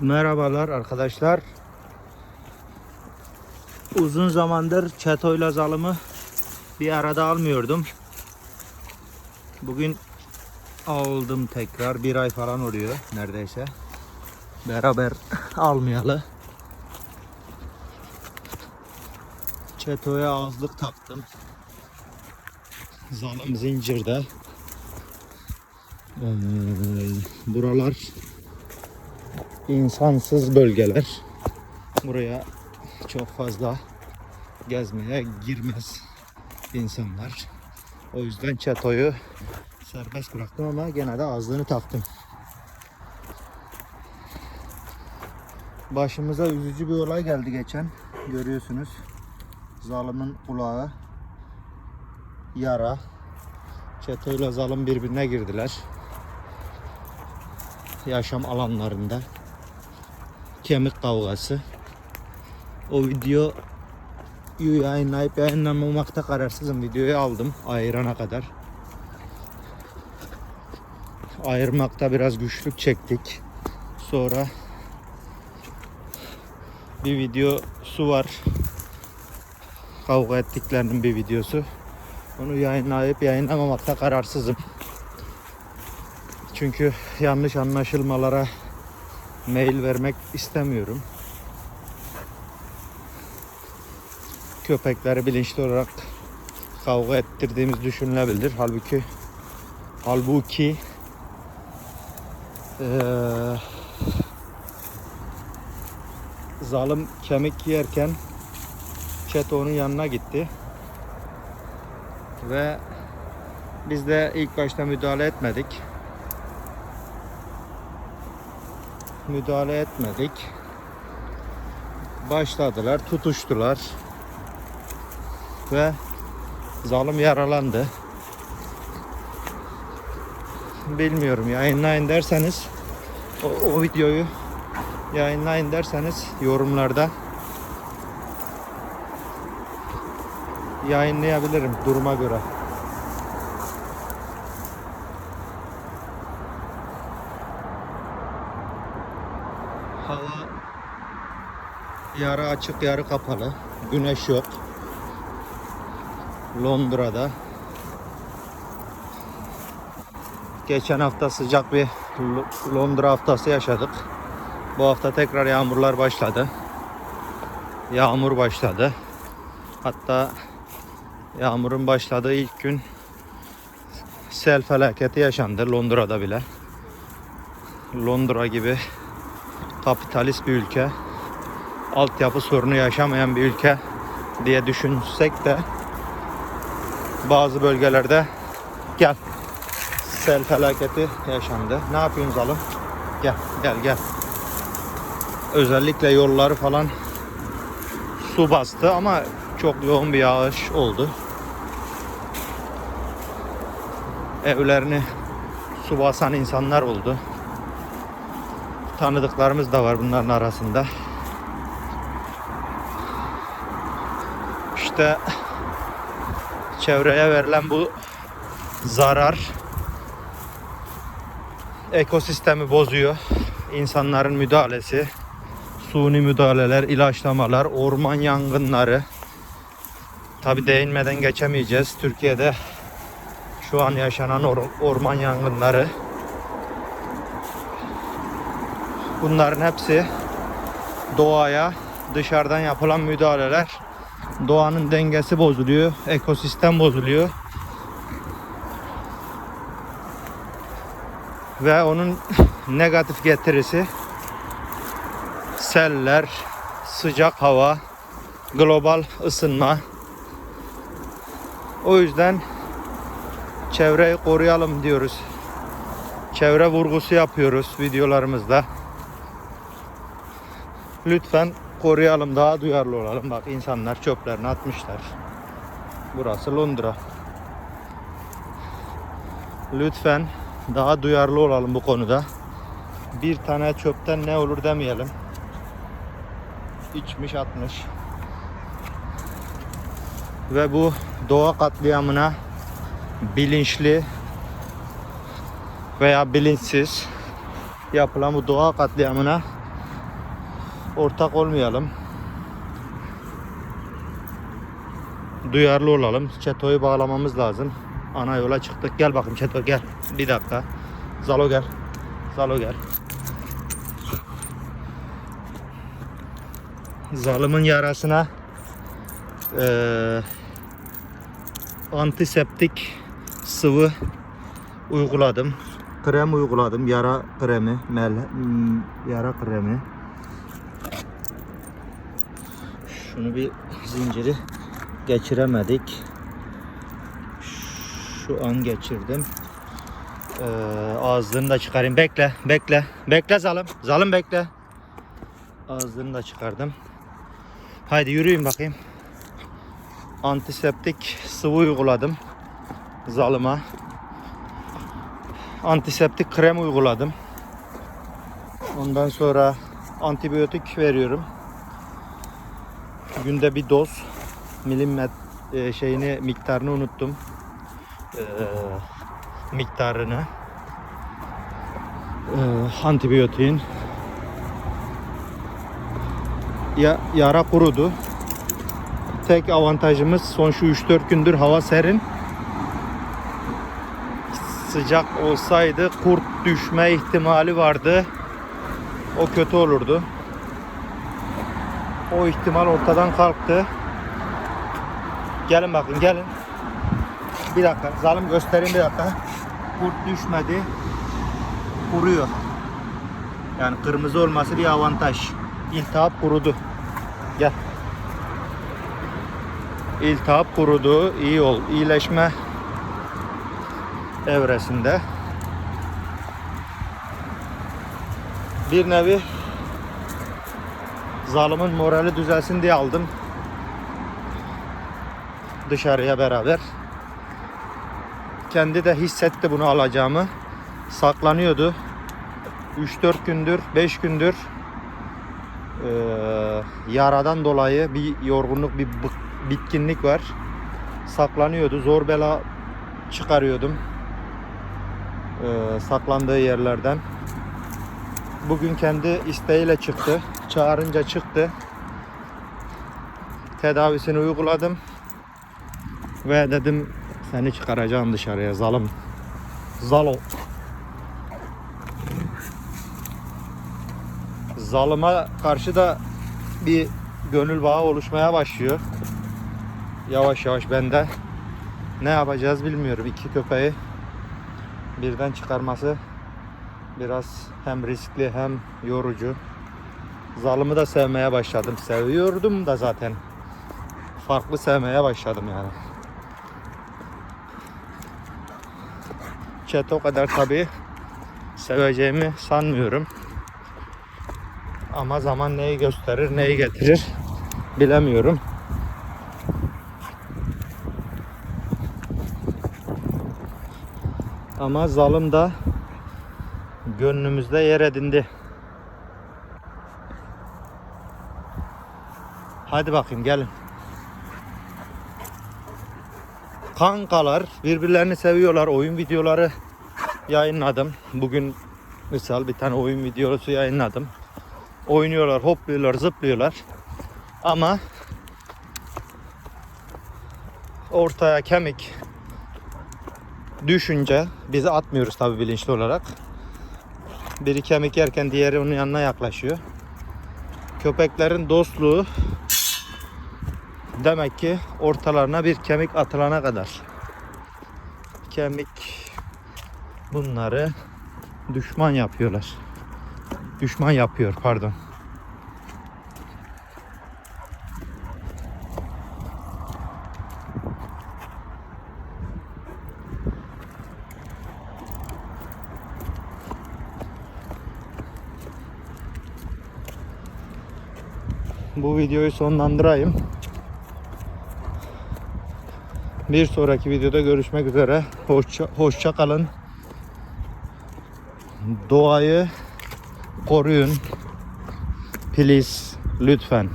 Merhabalar arkadaşlar. Uzun zamandır çetoyla zalımı bir arada almıyordum. Bugün aldım tekrar. Bir ay falan oluyor neredeyse. Beraber almayalı. Çetoya ağızlık taktım. Zalım zincirde. Ee, buralar insansız bölgeler. Buraya çok fazla gezmeye girmez insanlar. O yüzden çatoyu serbest bıraktım ama gene de ağzını taktım. Başımıza üzücü bir olay geldi geçen. Görüyorsunuz. Zalımın kulağı yara. Çetoyla zalim birbirine girdiler. Yaşam alanlarında kemik kavgası. O video yayınlayıp yayınlamamakta kararsızım. Videoyu aldım ayırana kadar. Ayırmakta biraz güçlük çektik. Sonra bir videosu var. Kavga ettiklerinin bir videosu. Onu yayınlayıp yayınlamamakta kararsızım. Çünkü yanlış anlaşılmalara mail vermek istemiyorum. Köpekleri bilinçli olarak kavga ettirdiğimiz düşünülebilir. Halbuki halbuki eee zalim kemik yerken Çeto onun yanına gitti. Ve biz de ilk başta müdahale etmedik. Müdahale etmedik. Başladılar, tutuştular. Ve zalim yaralandı. Bilmiyorum yayınlayın derseniz o, o videoyu yayınlayın derseniz yorumlarda yayınlayabilirim duruma göre. Hava yarı açık yarı kapalı. Güneş yok. Londra'da. Geçen hafta sıcak bir Lo- Londra haftası yaşadık. Bu hafta tekrar yağmurlar başladı. Yağmur başladı. Hatta yağmurun başladığı ilk gün sel felaketi yaşandı Londra'da bile. Londra gibi kapitalist bir ülke, altyapı sorunu yaşamayan bir ülke diye düşünsek de bazı bölgelerde gel sel felaketi yaşandı. Ne yapıyorsunuz alım? Gel gel gel. Özellikle yolları falan su bastı ama çok yoğun bir yağış oldu. Evlerini su basan insanlar oldu tanıdıklarımız da var bunların arasında. İşte çevreye verilen bu zarar ekosistemi bozuyor. İnsanların müdahalesi, suni müdahaleler, ilaçlamalar, orman yangınları. Tabi değinmeden geçemeyeceğiz. Türkiye'de şu an yaşanan or- orman yangınları Bunların hepsi doğaya dışarıdan yapılan müdahaleler. Doğanın dengesi bozuluyor, ekosistem bozuluyor. Ve onun negatif getirisi seller, sıcak hava, global ısınma. O yüzden çevreyi koruyalım diyoruz. Çevre vurgusu yapıyoruz videolarımızda lütfen koruyalım, daha duyarlı olalım. Bak insanlar çöplerini atmışlar. Burası Londra. Lütfen daha duyarlı olalım bu konuda. Bir tane çöpten ne olur demeyelim. İçmiş atmış. Ve bu doğa katliamına bilinçli veya bilinçsiz yapılan bu doğa katliamına Ortak olmayalım. Duyarlı olalım. Çeto'yu bağlamamız lazım. Ana yola çıktık. Gel bakayım Çeto gel. Bir dakika. Zalo gel. Zalo gel. Zalımın yarasına eee, antiseptik sıvı uyguladım. Krem uyguladım. Yara kremi, mel, m, yara kremi. Şunu bir zinciri geçiremedik. Şu an geçirdim. Ee, ağzını da çıkarayım. Bekle, bekle. Bekle zalım. Zalım bekle. Ağzını da çıkardım. Haydi yürüyün bakayım. Antiseptik sıvı uyguladım. Zalıma. Antiseptik krem uyguladım. Ondan sonra antibiyotik veriyorum. Günde bir doz milimet e, şeyini miktarını unuttum. Ee, miktarını. Ee, antibiyotiğin ya, yara kurudu. Tek avantajımız son şu 3-4 gündür hava serin. Sıcak olsaydı kurt düşme ihtimali vardı. O kötü olurdu. O ihtimal ortadan kalktı. Gelin bakın gelin. Bir dakika zalim göstereyim bir dakika. Kurt düşmedi. Kuruyor. Yani kırmızı olması bir avantaj. İltihap kurudu. Gel. İltihap kurudu. İyi ol. İyileşme evresinde. Bir nevi zalimin morali düzelsin diye aldım. Dışarıya beraber. Kendi de hissetti bunu alacağımı. Saklanıyordu. 3-4 gündür, 5 gündür eee, yaradan dolayı bir yorgunluk, bir bitkinlik var. Saklanıyordu. Zor bela çıkarıyordum. Eee, saklandığı yerlerden. Bugün kendi isteğiyle çıktı. Çağırınca çıktı. Tedavisini uyguladım. Ve dedim seni çıkaracağım dışarıya zalim. Zalo. Zalıma karşı da bir gönül bağı oluşmaya başlıyor. Yavaş yavaş bende. Ne yapacağız bilmiyorum. İki köpeği birden çıkarması biraz hem riskli hem yorucu. Zalımı da sevmeye başladım. Seviyordum da zaten. Farklı sevmeye başladım yani. Chat o kadar tabii seveceğimi sanmıyorum. Ama zaman neyi gösterir, neyi getirir bilemiyorum. Ama zalim da gönlümüzde yer edindi. Hadi bakayım gelin. Kankalar birbirlerini seviyorlar. Oyun videoları yayınladım. Bugün misal bir tane oyun videosu yayınladım. Oynuyorlar, hopluyorlar, zıplıyorlar. Ama ortaya kemik düşünce bizi atmıyoruz tabi bilinçli olarak. Biri kemik yerken diğeri onun yanına yaklaşıyor. Köpeklerin dostluğu demek ki ortalarına bir kemik atılana kadar. Kemik bunları düşman yapıyorlar. Düşman yapıyor pardon. Bu videoyu sonlandırayım. Bir sonraki videoda görüşmek üzere. Hoşça, hoşça kalın. Doğayı koruyun. Please lütfen.